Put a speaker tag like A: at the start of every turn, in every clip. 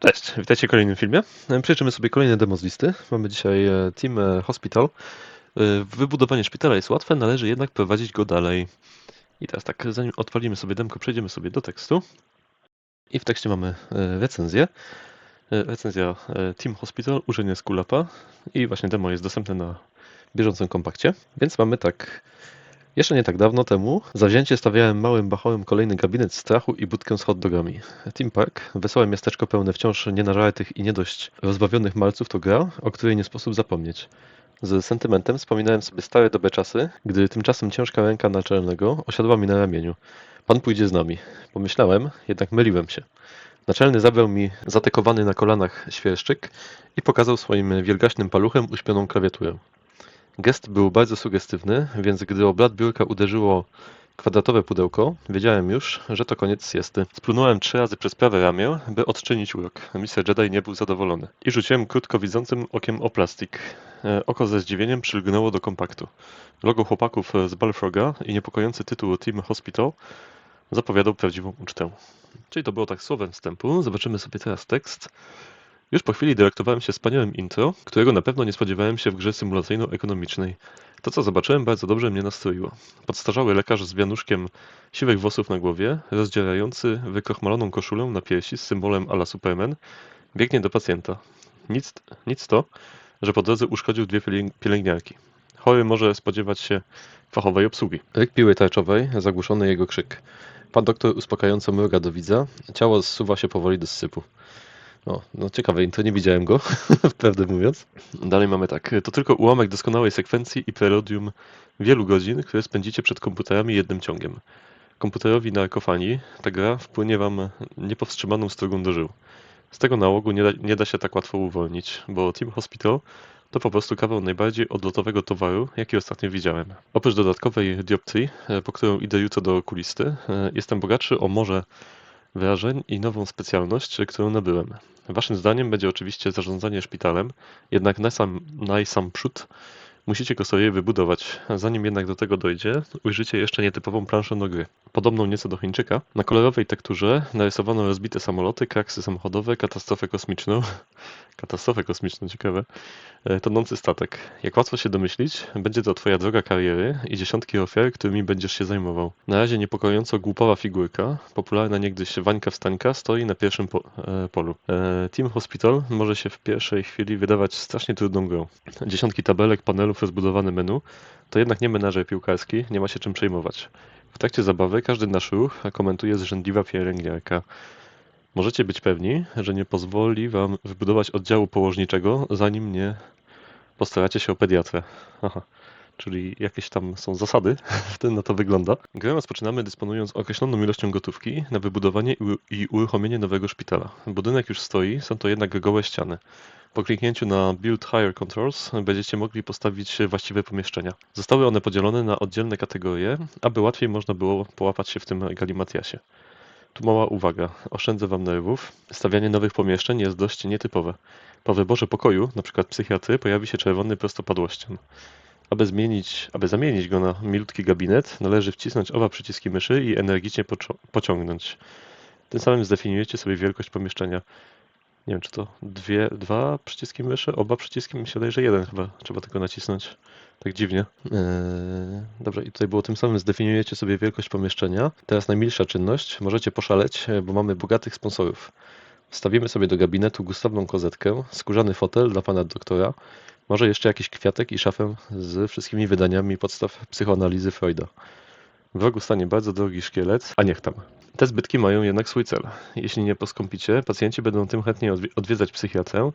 A: Cześć, witajcie w kolejnym filmie. Przejrzymy sobie kolejne demo z listy. Mamy dzisiaj e, Team e, Hospital. E, Wybudowanie szpitala jest łatwe, należy jednak prowadzić go dalej. I teraz tak, zanim odpalimy sobie demko, przejdziemy sobie do tekstu. I w tekście mamy recenzję. Recenzja Team Hospital, użycie Skulapa. I właśnie demo jest dostępne na bieżącym kompakcie. Więc mamy tak... Jeszcze nie tak dawno temu zawzięcie stawiałem małym bachałem kolejny gabinet strachu i budkę z hot dogami. Team Park, wesołe miasteczko pełne wciąż nienażartych i nie dość rozbawionych malców to gra, o której nie sposób zapomnieć. Z sentymentem wspominałem sobie stare dobre czasy, gdy tymczasem ciężka ręka naczelnego osiadła mi na ramieniu. Pan pójdzie z nami. Pomyślałem, jednak myliłem się. Naczelny zabrał mi zatekowany na kolanach świerszczyk i pokazał swoim wielgaśnym paluchem uśpioną klawiaturę. Gest był bardzo sugestywny, więc gdy o blat biurka uderzyło kwadratowe pudełko, wiedziałem już, że to koniec siesty. Splunąłem trzy razy przez prawe ramię, by odczynić urok. Mr. Jedi nie był zadowolony. I rzuciłem krótko widzącym okiem o plastik. E, Oko ze zdziwieniem przylgnęło do kompaktu. Logo chłopaków z Balfroga i niepokojący tytuł Team Hospital zapowiadał prawdziwą ucztę. Czyli to było tak słowem wstępu. Zobaczymy sobie teraz tekst. Już po chwili dyrektowałem się wspaniałym intro, którego na pewno nie spodziewałem się w grze symulacyjno-ekonomicznej. To, co zobaczyłem, bardzo dobrze mnie nastroiło. Podstarzały lekarz z wianuszkiem siwych włosów na głowie, rozdzierający wykrochmaloną koszulę na piersi z symbolem ala Superman, biegnie do pacjenta. Nic, nic to, że po drodze uszkodził dwie pielęg- pielęgniarki. Chory może spodziewać się fachowej obsługi. Ryk piły tarczowej, zagłuszony jego krzyk. Pan doktor uspokajająco mruga do widza, ciało zsuwa się powoli do sypu. O, no ciekawe intro, nie widziałem go, prawdę mówiąc. Dalej mamy tak, to tylko ułamek doskonałej sekwencji i preludium wielu godzin, które spędzicie przed komputerami jednym ciągiem. Komputerowi narkofanii ta gra wpłynie wam niepowstrzymaną strugą do żył. Z tego nałogu nie da, nie da się tak łatwo uwolnić, bo Team Hospital to po prostu kawał najbardziej odlotowego towaru, jaki ostatnio widziałem. Oprócz dodatkowej dioptrii, e, po którą idę jutro do okulisty, e, jestem bogatszy o morze wrażeń i nową specjalność, którą nabyłem. Waszym zdaniem będzie oczywiście zarządzanie szpitalem, jednak na sam, na sam przód musicie go sobie wybudować. Zanim jednak do tego dojdzie, ujrzycie jeszcze nietypową planszę do gry. Podobną nieco do Chińczyka. Na kolorowej tekturze narysowano rozbite samoloty, kraksy samochodowe, katastrofę kosmiczną. Katastrofę kosmiczną, ciekawe. E, Tonący statek. Jak łatwo się domyślić, będzie to twoja droga kariery i dziesiątki ofiar, którymi będziesz się zajmował. Na razie niepokojąco głupowa figurka, popularna niegdyś Wańka Wstańka, stoi na pierwszym po, e, polu. E, Team Hospital może się w pierwszej chwili wydawać strasznie trudną grą. Dziesiątki tabelek, panelów, rozbudowane menu, to jednak nie menażer piłkarski, nie ma się czym przejmować. W trakcie zabawy każdy nasz ruch komentuje zrzędliwa pielęgniarka. Możecie być pewni, że nie pozwoli wam wybudować oddziału położniczego, zanim nie postaracie się o pediatrę. Aha. Czyli jakieś tam są zasady, na to wygląda. Grę rozpoczynamy dysponując określoną ilością gotówki na wybudowanie i uruchomienie nowego szpitala. Budynek już stoi, są to jednak gołe ściany. Po kliknięciu na Build Higher Controls będziecie mogli postawić właściwe pomieszczenia. Zostały one podzielone na oddzielne kategorie, aby łatwiej można było połapać się w tym galimatiasie. Tu mała uwaga, oszczędzę Wam nerwów. Stawianie nowych pomieszczeń jest dość nietypowe. Po wyborze pokoju, np. psychiatry, pojawi się czerwony prostopadłościan. Aby, zmienić, aby zamienić go na milutki gabinet, należy wcisnąć oba przyciski myszy i energicznie pociągnąć. Tym samym zdefiniujecie sobie wielkość pomieszczenia. Nie wiem, czy to dwie, dwa przyciski myszy, oba przyciski, mi się wydaje, że jeden chyba trzeba tylko nacisnąć. Tak dziwnie. Eee, dobrze, i tutaj było tym samym zdefiniujecie sobie wielkość pomieszczenia. Teraz najmilsza czynność. Możecie poszaleć, e, bo mamy bogatych sponsorów. Wstawimy sobie do gabinetu gustowną kozetkę, skórzany fotel dla pana doktora, może jeszcze jakiś kwiatek i szafę z wszystkimi wydaniami podstaw psychoanalizy Freuda. W rogu stanie bardzo drogi szkielet, a niech tam. Te zbytki mają jednak swój cel. Jeśli nie poskąpicie, pacjenci będą tym chętniej odwi- odwiedzać psychiatrę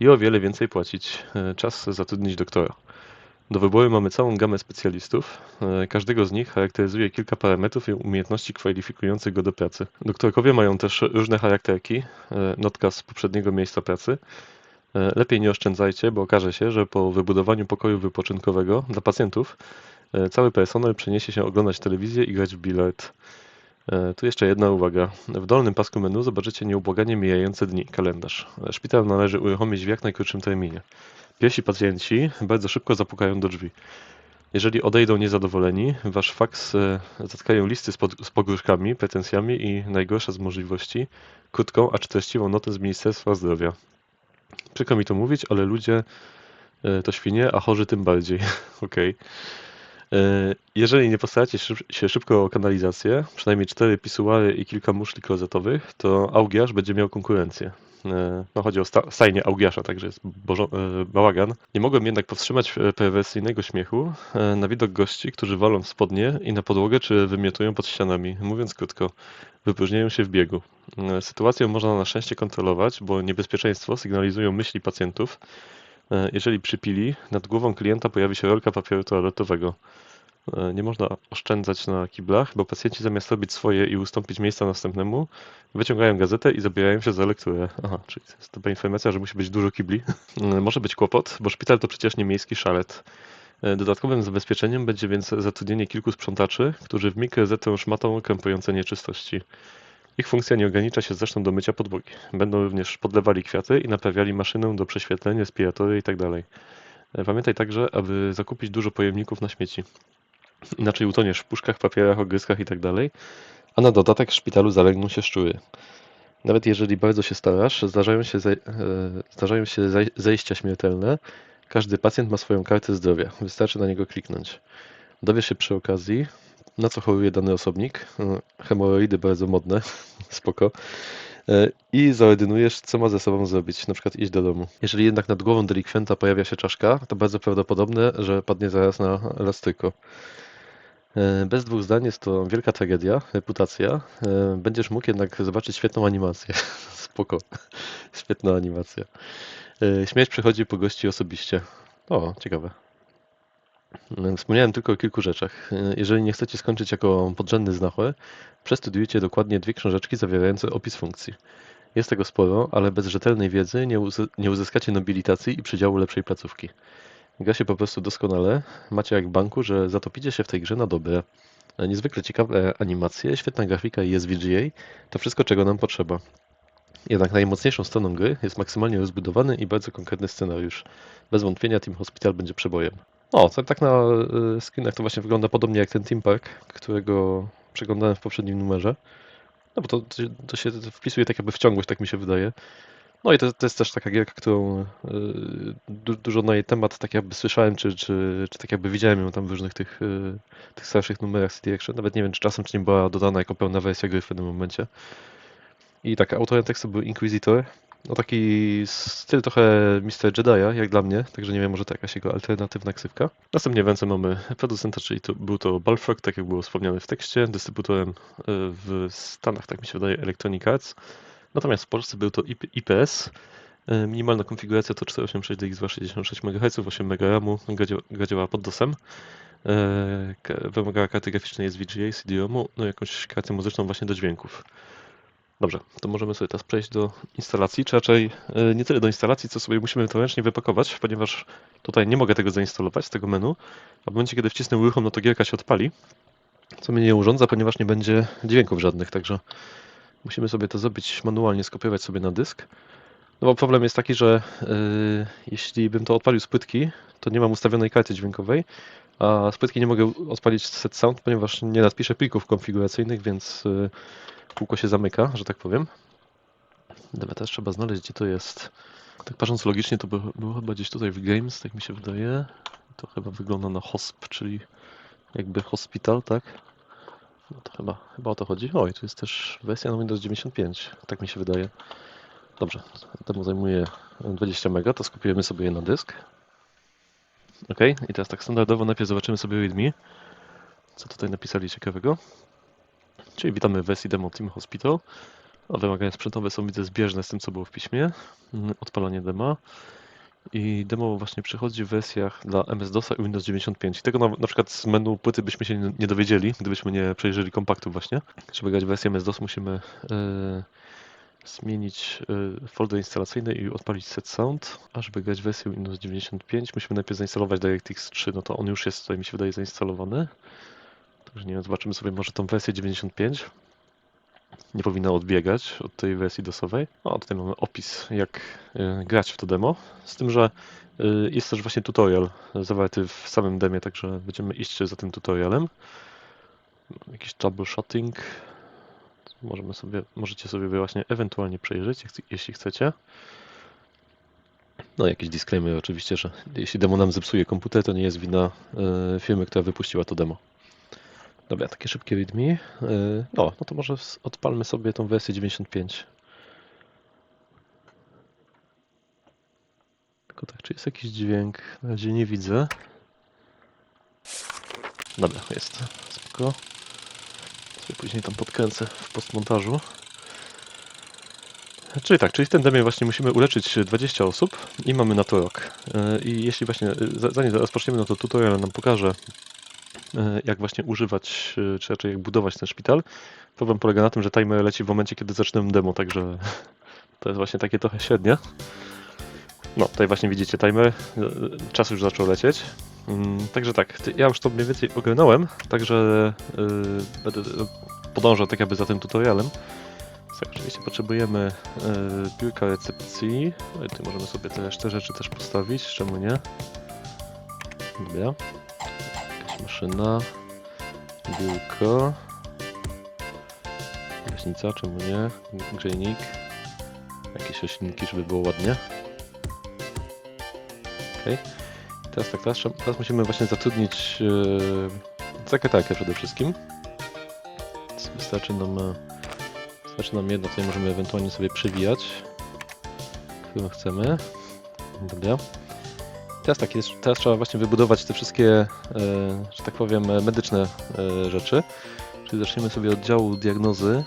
A: i o wiele więcej płacić. E, Czas zatrudnić doktora. Do wyboru mamy całą gamę specjalistów. E, Każdego z nich charakteryzuje kilka parametrów i umiejętności kwalifikujących go do pracy. Doktorkowie mają też różne charakterki, e, notka z poprzedniego miejsca pracy. E, Lepiej nie oszczędzajcie, bo okaże się, że po wybudowaniu pokoju wypoczynkowego dla pacjentów e, cały personel przeniesie się oglądać telewizję i grać w bilard. E, Tu jeszcze jedna uwaga. W dolnym pasku menu zobaczycie nieubłaganie mijające dni, kalendarz. Szpital należy uruchomić w jak najkrótszym terminie. Pierwsi pacjenci bardzo szybko zapukają do drzwi. Jeżeli odejdą niezadowoleni, wasz faks zatkają listy z, pod, z pogróżkami, pretensjami i najgorsza z możliwości, krótką, a treściwą notę z Ministerstwa Zdrowia. Przykro mi to mówić, ale ludzie e, to świnie, a chorzy tym bardziej. Okej. E, Jeżeli nie postaracie się szybko o kanalizację, przynajmniej cztery pisuary i kilka muszli klozetowych, to Augiasz będzie miał konkurencję. E, No, chodzi o sta- stajnię Augiasza, także jest bożo- e, bałagan. Nie mogłem jednak powstrzymać e, perwersyjnego śmiechu na widok gości, którzy walą w spodnie i na podłogę, czy wymiotują pod ścianami. Mówiąc krótko, wypróżniają się w biegu. Sytuację można na szczęście kontrolować, bo niebezpieczeństwo sygnalizują myśli pacjentów. Jeżeli przypili, nad głową klienta pojawi się rolka papieru toaletowego. E, Nie można oszczędzać na kiblach, bo pacjenci zamiast robić swoje i ustąpić miejsca następnemu, wyciągają gazetę i zabierają się za lekturę. Aha, czyli to jest dobra informacja, że musi być dużo kibli. E, Może być kłopot, bo szpital to przecież nie miejski szalet. E, Dodatkowym zabezpieczeniem będzie więc zatrudnienie kilku sprzątaczy, którzy w rezetują szmatą krępujące nieczystości. Ich funkcja nie ogranicza się zresztą do mycia podłogi. Będą również podlewali kwiaty i naprawiali maszynę do prześwietleń, respiratory itd. E, Pamiętaj także, aby zakupić dużo pojemników na śmieci. Inaczej utoniesz w puszkach, papierach, ogryskach itd. A na dodatek w szpitalu zalegną się szczury. Nawet jeżeli bardzo się starasz, zdarzają się, zaj- e, zdarzają się zajścia śmiertelne. Każdy pacjent ma swoją kartę zdrowia. Wystarczy na niego kliknąć. Dowiesz się przy okazji, na co choruje dany osobnik. E, Hemoroidy bardzo modne, spoko. I zaordynujesz, co ma ze sobą zrobić, na przykład iść do domu. Jeżeli jednak nad głową delikwenta pojawia się czaszka, to bardzo prawdopodobne, że padnie zaraz na elastyko. E, Bez dwóch zdań jest to wielka tragedia, reputacja. E, Będziesz mógł jednak zobaczyć świetną animację. Spoko. Świetna animacja. E, Śmierć przychodzi po gości osobiście. O, ciekawe. E, Wspomniałem tylko o kilku rzeczach. Jeżeli nie chcecie skończyć jako podrzędny znachor, przestudiujcie dokładnie dwie książeczki zawierające opis funkcji. Jest tego sporo, ale bez rzetelnej wiedzy nie, uzy- nie uzyskacie nobilitacji i przydziału lepszej placówki. Gra się po prostu doskonale. Macie jak w banku, że zatopicie się w tej grze na dobre. Niezwykle ciekawe animacje, świetna grafika i SVGA to wszystko, czego nam potrzeba. Jednak najmocniejszą stroną gry jest maksymalnie rozbudowany i bardzo konkretny scenariusz. Bez wątpienia Team Hospital będzie przebojem. O, to tak na y, screenach to właśnie wygląda podobnie jak ten Team Park, którego przeglądałem w poprzednim numerze. No bo to, to się wpisuje tak jakby w ciągłość, tak mi się wydaje. No i to, to jest też taka gierka, którą y, du, dużo na jej temat tak jakby słyszałem, czy, czy, czy tak jakby widziałem ją tam w różnych tych, y, tych starszych numerach City Action. Nawet nie wiem, czy czasem czy nie była dodana jako pełna wersja gry w pewnym momencie. I tak, autorem tekstu był Inquisitor. No taki styl trochę Mr. Jedi'a, jak dla mnie, także nie wiem, może to jakaś jego alternatywna ksywka. Następnie w ręce mamy producenta, czyli to, był to Balfrog, tak jak było wspomniane w tekście, dystrybutorem y, w Stanach, tak mi się wydaje, Electronic Arts. Natomiast w Polsce był to IP, IPS. Y, Minimalna konfiguracja to 486 66 MHz, 8 MB RAMu, gra, pod DOSem. E, Wymagała karty graficznej SVGA, CD-ROMu, no jakąś kartę muzyczną właśnie do dźwięków. Dobrze, to możemy sobie teraz przejść do instalacji, czy raczej e, nie tyle do instalacji, co sobie musimy to ręcznie wypakować, ponieważ tutaj nie mogę tego zainstalować z tego menu, a w momencie, kiedy wcisnę uruchom, no to gierka się odpali, co mnie nie urządza, ponieważ nie będzie dźwięków żadnych, także musimy sobie to zrobić manualnie, skopiować sobie na dysk. No bo problem jest taki, że e, jeśli bym to odpalił z płytki, to nie mam ustawionej karty dźwiękowej, a z płytki nie mogę odpalić set sound, ponieważ nie nadpiszę plików konfiguracyjnych, więc e, kółko się zamyka, że tak powiem. Dobra, teraz trzeba znaleźć, gdzie to jest. Tak patrząc logicznie, to by, było chyba gdzieś tutaj w Games, tak mi się wydaje. To chyba wygląda na hosp, czyli jakby hospital, tak? No to chyba, chyba o to chodzi. Oj, tu jest też wersja na Windows 95, tak mi się wydaje. Dobrze, temu zajmuje 20 MB, to skopiujemy sobie je na dysk. Ok, i teraz tak standardowo najpierw zobaczymy sobie readme. Co tutaj napisali ciekawego. Czyli witamy w wersji demo Team Hospital. A wymagania sprzętowe są widzę zbieżne z tym, co było w piśmie. Mm, Odpalanie dema. I demo właśnie przychodzi w wersjach dla MS-DOSa i Windows 95. I tego na, na przykład z menu płyty byśmy się nie- dowiedzieli, gdybyśmy nie przejrzeli kompaktu właśnie. Żeby grać wersję MS-DOS musimy e, zmienić e, folder instalacyjny i odpalić set sound. A żeby grać wersję Windows 95 musimy najpierw zainstalować DirectX 3, no to on już jest tutaj mi się wydaje zainstalowany. Także nie wiem, zobaczymy sobie może tą wersję 95. nie powinna odbiegać od tej wersji DOSowej. O, tutaj mamy opis, jak y, grać w to demo. Z tym, że y, jest też właśnie tutorial zawarty w samym demie, także będziemy iść za tym tutorialem. Jakiś troubleshooting. Możemy sobie, możecie sobie właśnie ewentualnie przejrzeć, jeśli chcecie. No, jakiś disclaimer oczywiście, że jeśli demo nam zepsuje komputer, to nie jest wina y, firmy, która wypuściła to demo. Dobra, takie szybkie readme. Y, No, no to może odpalmy sobie tą wersję 95. Tylko tak, czy jest jakiś dźwięk? Na razie nie widzę. Dobra, jest. Spoko. Później tam podkręcę w postmontażu. Czyli tak, czyli w tym demie właśnie musimy uleczyć 20 osób i mamy na to rok. Y, I jeśli właśnie, za- zanim rozpoczniemy, no to tutorial nam pokaże, e, jak właśnie używać, e, czy raczej jak budować ten szpital. Problem polega na tym, że timer leci w momencie, kiedy zaczynam demo, także to jest właśnie takie trochę średnie. No, tutaj właśnie widzicie timer, czas już zaczął lecieć. Mm, Także tak, ja już to mniej więcej ogarnąłem, także e, będę e, podążał tak jakby za tym tutorialem. Tak, oczywiście potrzebujemy e, biurka recepcji. No i tu możemy sobie te resztę rzeczy też postawić, czemu nie? Dobra. Jakaś maszyna. Biurko. Gaśnica, czemu nie? Grzejnik. Jakieś roślinki, żeby było ładnie. Okej. Teraz tak, teraz, teraz musimy właśnie zatrudnić yy, sekretarkę przede wszystkim. Wystarczy nam, e, wystarczy nam jedno, tutaj możemy ewentualnie sobie przewijać, którą chcemy. Dobra. Teraz tak, jest, teraz trzeba właśnie wybudować te wszystkie, e, że tak powiem, e, medyczne e, rzeczy. Czyli zaczniemy sobie od działu diagnozy.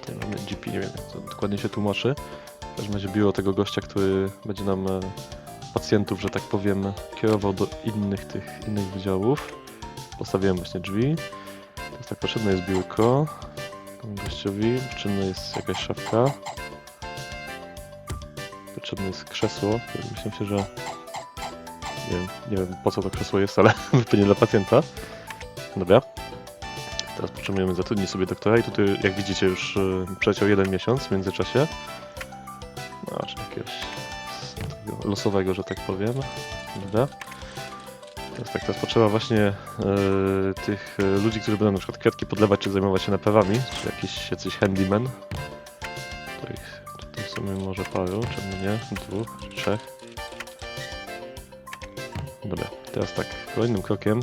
A: Tutaj mamy GP, nie wiem jak to dokładnie się tłumaczy. W każdym razie biuro tego gościa, który będzie nam pacjentów, że tak powiem, kierował do innych tych innych wydziałów. Postawiłem właśnie drzwi. Teraz tak, potrzebne jest biurko temu gościowi, potrzebna jest jakaś szafka. Potrzebne jest krzesło. Myślę się, że nie wiem, nie wiem po co to krzesło jest, ale pewnie dla pacjenta. Dobra. Teraz potrzebujemy zatrudnić sobie doktora i tutaj jak widzicie już y, przeleciał jeden miesiąc w międzyczasie. No, czy jakiegoś takiego losowego, że tak powiem. Dobra. Teraz tak, teraz potrzeba właśnie y, tych y, ludzi, którzy będą na przykład kwiatki podlewać czy zajmować się naprawami, czy jakiś jacyś handyman. Ich tutaj w sumie może paru, czemu nie? Dwóch, trzech. Dobra, teraz tak, kolejnym krokiem,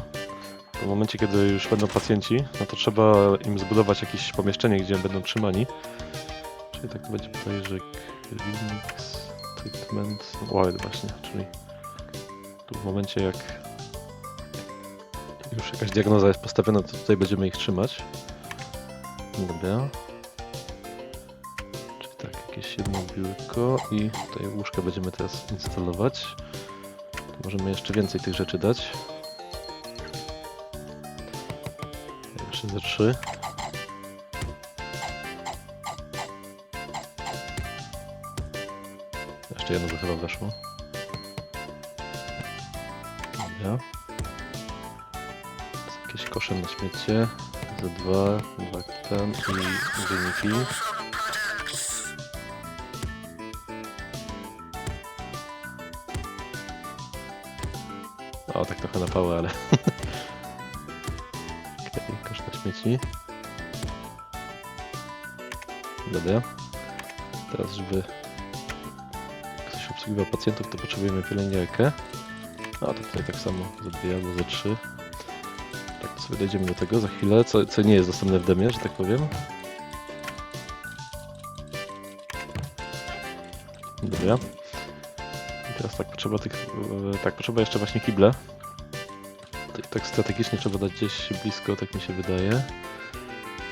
A: w momencie kiedy już będą pacjenci, no to trzeba im zbudować jakieś pomieszczenie, gdzie będą trzymani. Czyli tak to będzie tutaj, że clinics, ward właśnie, czyli tu w momencie jak już jakaś diagnoza jest postawiona, to tutaj będziemy ich trzymać. Dobra. Czyli tak, jakieś jedno biurko i tutaj łóżkę będziemy teraz instalować. Możemy jeszcze więcej tych rzeczy dać. Jeszcze ze trzy. Jeszcze jedno by chyba weszło. Dobra. Jest Jakieś kosze na śmiecie. Za dwa, dwa ten i wyniki. O, tak trochę na pałę, ale... Okej, kosz na śmieci. Dobra. Teraz, żeby obsługiwał pacjentów, to potrzebujemy pielęgniarkę. A, to tutaj tak samo, za dwie albo za trzy. Tak, to sobie dojdziemy do tego za chwilę, co, co nie jest dostępne w demie, że tak powiem. Dobra. I teraz tak, potrzeba tych, e, tak, potrzeba jeszcze właśnie kible. Tak, tak strategicznie trzeba dać gdzieś blisko, tak mi się wydaje.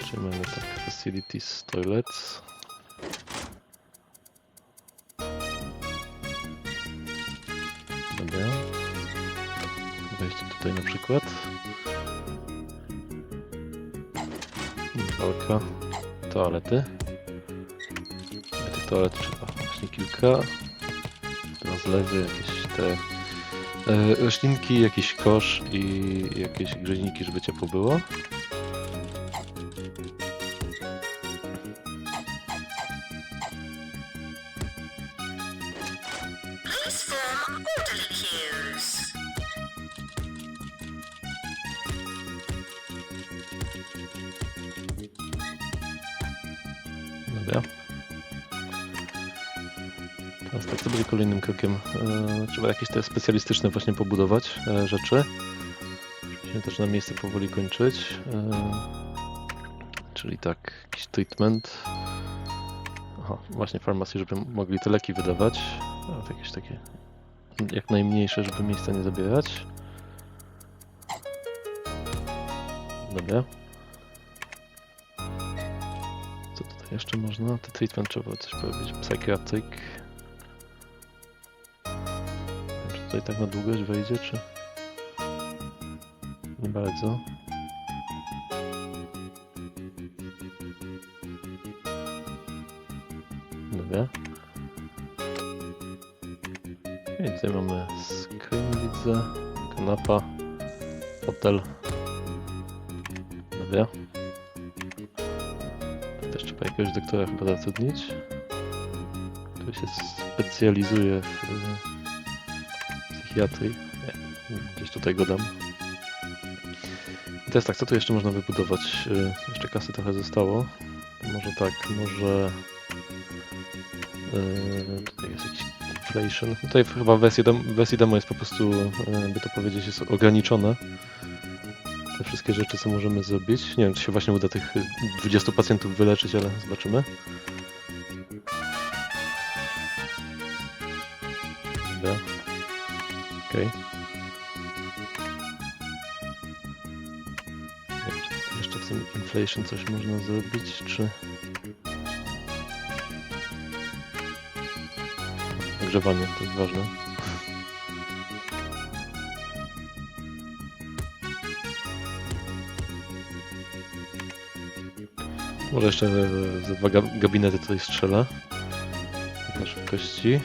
A: Czyli mamy tak, facilities, toilets. Przykład. Walka. Toalety. Tych toalet trzeba właśnie kilka. Dwa zlewy, jakieś te e, roślinki, jakiś kosz i jakieś grzejniki, żeby ciepło było. Krokiem? E, trzeba jakieś te specjalistyczne właśnie pobudować e, rzeczy. Musimy też na miejsce powoli kończyć. E, czyli tak, jakiś treatment. Aha, właśnie farmacji, żeby mogli te leki wydawać. Jakieś takie jak najmniejsze, żeby miejsca nie zabierać. Dobra. Co tutaj jeszcze można? Te treatment trzeba coś powiedzieć. Psychiatric. Tutaj tak na długość wejdzie, czy... Nie bardzo. Dobra. I tutaj mamy screen, widzę. Kanapa. Hotel. Dobra. Też trzeba jakiegoś doktora chyba zatrudnić. Który się specjalizuje w psychiatrii. Nie, gdzieś tutaj go dam. I teraz tak, co tu jeszcze można wybudować? E, Jeszcze kasy trochę zostało. Może tak, może... e, Tutaj jest jakiś inflation. Tutaj chyba w wersji, dem- w wersji demo jest po prostu, e, by to powiedzieć, jest ograniczone te wszystkie rzeczy, co możemy zrobić. Nie wiem, czy się właśnie uda tych y, 20 pacjentów wyleczyć, ale zobaczymy. Inflation coś można zrobić, czy... Ogrzewanie, to jest ważne. Może jeszcze e, ze dwa gab- gabinety tutaj strzela. Na szybkości.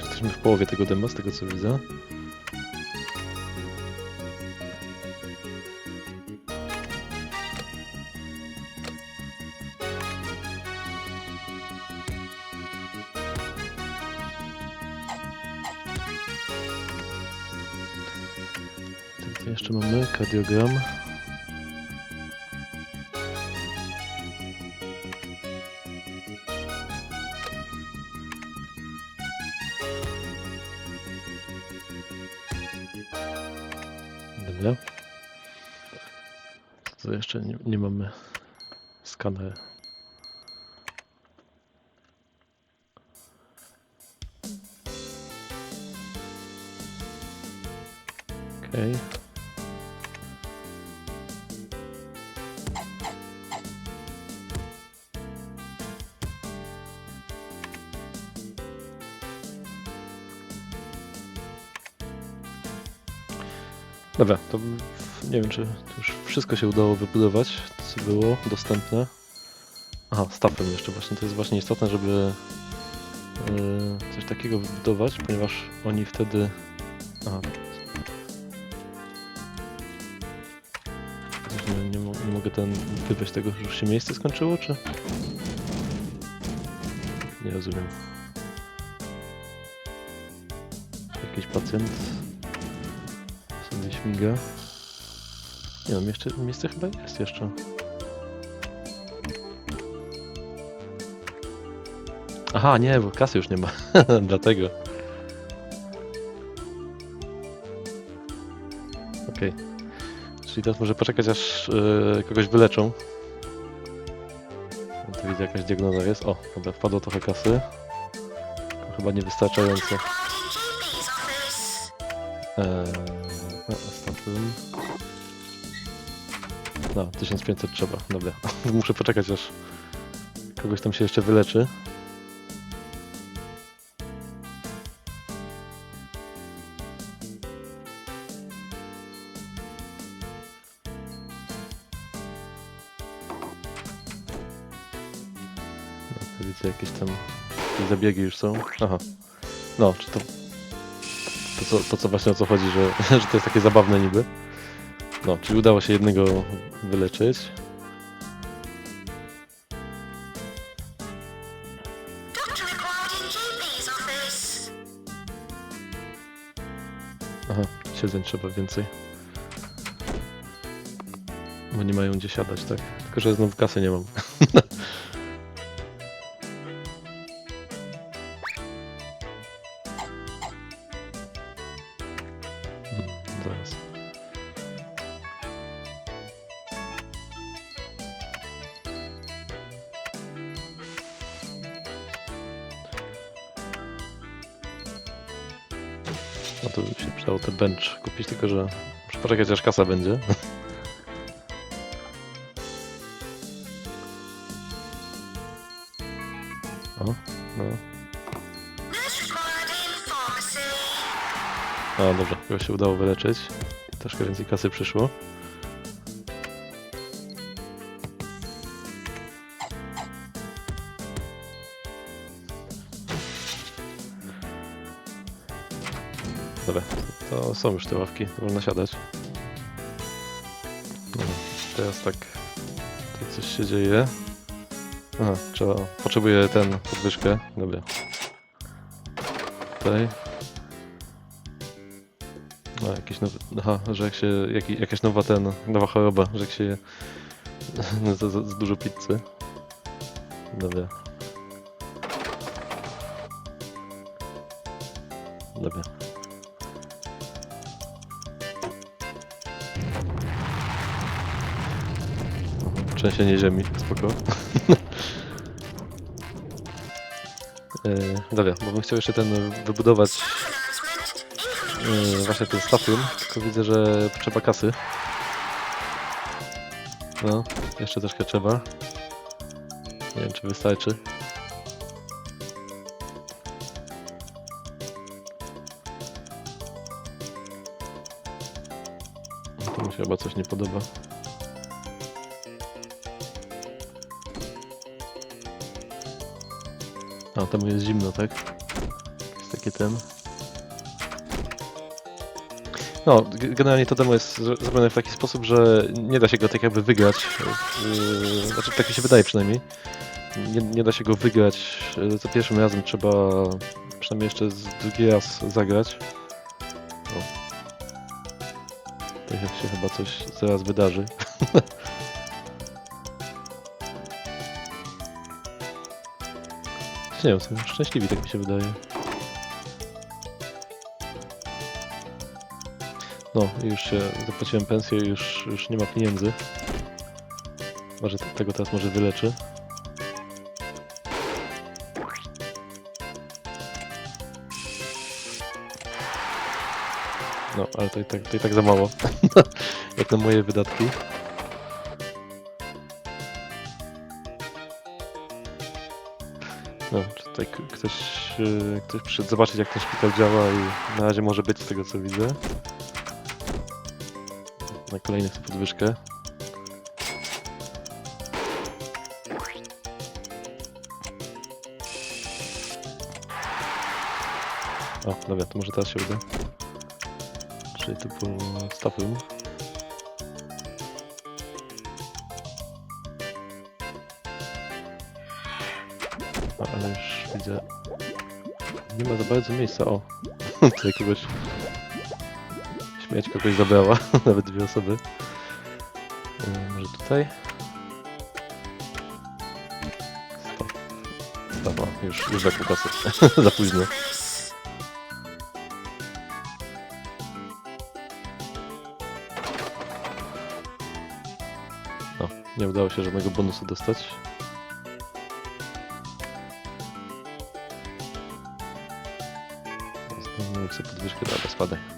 A: Jesteśmy w połowie tego demo, z tego co widzę. Mamy kardiogram. Dobra. Co jeszcze nie, nie mamy skaner. Okej. Dobra, to nie wiem, czy już wszystko się udało wybudować, co było dostępne. Aha, stafem jeszcze właśnie, to jest właśnie istotne, żeby yy, coś takiego wybudować, ponieważ oni wtedy... Aha. Nie, nie, nie mogę ten wybrać tego, że już się miejsce skończyło, czy? Nie rozumiem. Jakiś pacjent sobie śmiga. Nie wiem, jeszcze miejsce chyba jest jeszcze. Aha, nie, bo kasy już nie ma. Dlatego. Okej. Czyli teraz może poczekać aż e, kogoś wyleczą. No To widzę jakaś diagnoza jest. O, dobra, wpadło trochę kasy. Chyba niewystarczająco. Eee, no, ostatnim. No, 1500 trzeba, dobra. Muszę poczekać aż kogoś tam się jeszcze wyleczy. No, widzę jakieś tam zabiegi już są. Aha. No, czy to to co, po co właśnie o co chodzi, że, że to jest takie zabawne niby. No, czyli udało się jednego wyleczyć. Aha, siedzeń trzeba więcej. Bo nie mają gdzie siadać, tak? Tylko, że znowu kasy nie mam. Zaraz. No to by się przydało ten bench kupić, tylko że muszę poczekać aż kasa będzie. A, dobrze, chyba się udało wyleczyć. Troszkę więcej kasy przyszło. Dobra, to są już te ławki, można siadać. No, teraz tak, tutaj coś się dzieje. Aha, trzeba, potrzebuję ten, podwyżkę, dobra. Tutaj. No, jakiś nowy, aha, że jak się, jaki, jakaś nowa ten, nowa choroba, że jak się je za, za, za dużo pizzy. Dobra. Dobra. Trzęsienie ziemi, spoko. Dobra, bo bym chciał jeszcze ten wybudować. Yy, właśnie ten stadium, tylko widzę, że potrzeba kasy. No, jeszcze troszkę trzeba. Nie wiem, czy wystarczy. No to mi się chyba coś nie podoba. A, temu jest zimno, tak? Jest taki ten. No, generalnie to demo jest zro- zrobione w taki sposób, że nie da się go tak jakby wygrać. Yy, znaczy, tak mi się wydaje przynajmniej. Nie, nie da się go wygrać yy, za pierwszym razem, trzeba przynajmniej jeszcze drugi raz zagrać. O. To się chyba coś zaraz wydarzy. Nie wiem, są szczęśliwi, tak mi się wydaje. No, już się zapłaciłem pensję, już, już nie ma pieniędzy. Może te- tego teraz może wyleczy. No, ale to i tak, to i tak za mało. Jak na moje wydatki. No, tutaj ktoś, yy, ktoś przyszedł zobaczyć jak ten szpital działa i na razie może być z tego co widzę. Na kolejny chcę podwyżkę. O, dobra, to może teraz się uda. Czyli tu po stopym. O, ale już widzę. Nie ma za bardzo miejsca. O, tutaj kogoś. Śmieć kogoś zabrała. Nawet dwie osoby. Yy, może tutaj? Stop. Już, już kasy. za późno.
B: Office.
A: O, nie udało się żadnego bonusu dostać. Znowu chcę podwyżkę, dobra, spadaj.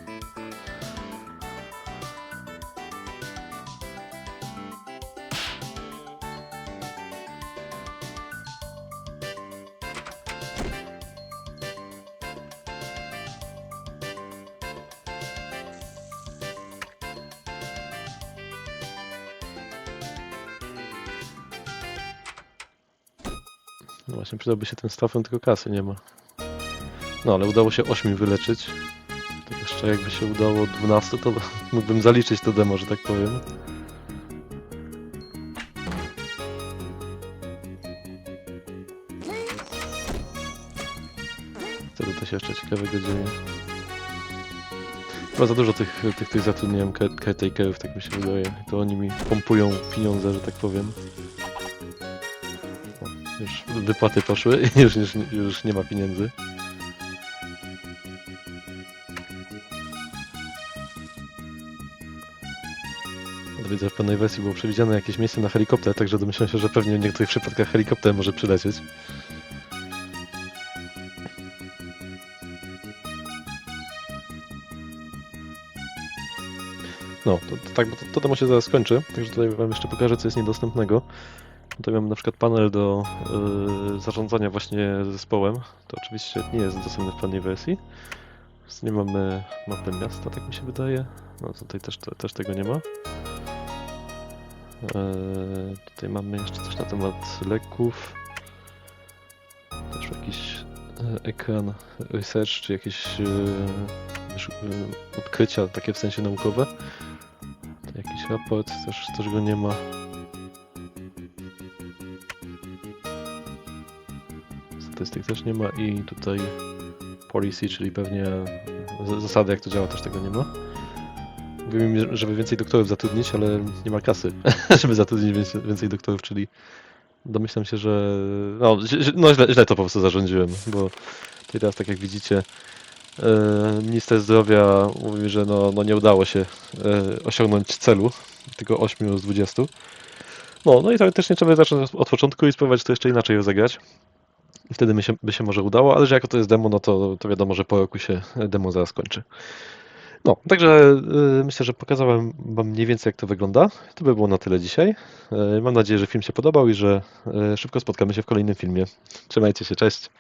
A: No właśnie, przydałby się ten stafem, tylko kasy nie ma. No, ale udało się 8 wyleczyć. To jeszcze jakby się udało 12, to mógłbym zaliczyć to demo, że tak powiem. Wtedy to się jeszcze ciekawego dzieje. Chyba za dużo tych, tych, tych zatrudniałem care- caretakerów, tak mi się wydaje. To oni mi pompują pieniądze, że tak powiem. Już wypłaty poszły już, już, już nie ma pieniędzy. Widzę, w pewnej wersji było przewidziane jakieś miejsce na helikopter, także domyślam się, że pewnie w niektórych przypadkach helikopter może przylecieć. No, to, to tak, to, to demo się zaraz skończy, także tutaj wam jeszcze pokażę, co jest niedostępnego. Tutaj mamy na przykład panel do y, zarządzania właśnie zespołem. To oczywiście nie jest dostępne w pełnej wersji. Więc nie mamy mapy miasta, tak mi się wydaje. No tutaj też, te, też tego nie ma. Eee, tutaj mamy jeszcze coś na temat leków. Też jakiś e, ekran research, czy jakieś e, e, odkrycia takie w sensie naukowe. To jakiś raport, też, też go nie ma. Statystyk też nie ma i tutaj policy, czyli pewnie zasady jak to działa też tego nie ma. Mówimy żeby więcej doktorów zatrudnić, ale nie ma kasy, żeby zatrudnić więcej, doktorów, czyli domyślam się, że no, no źle, źle to po prostu zarządziłem, bo teraz tak jak widzicie e, minister zdrowia mówi, że no, no nie udało się e, osiągnąć celu, tylko 8 z 20. No, no i teoretycznie trzeba zacząć od początku i spróbować to jeszcze inaczej rozegrać. Wtedy by się, by się może udało, ale że jako to jest demo, no to, to wiadomo, że po roku się demo zaraz kończy. No, także y, myślę, że pokazałem Wam mniej więcej, jak to wygląda. To by było na tyle dzisiaj. Y, mam nadzieję, że film się podobał i że y, szybko spotkamy się w kolejnym filmie. Trzymajcie się, cześć.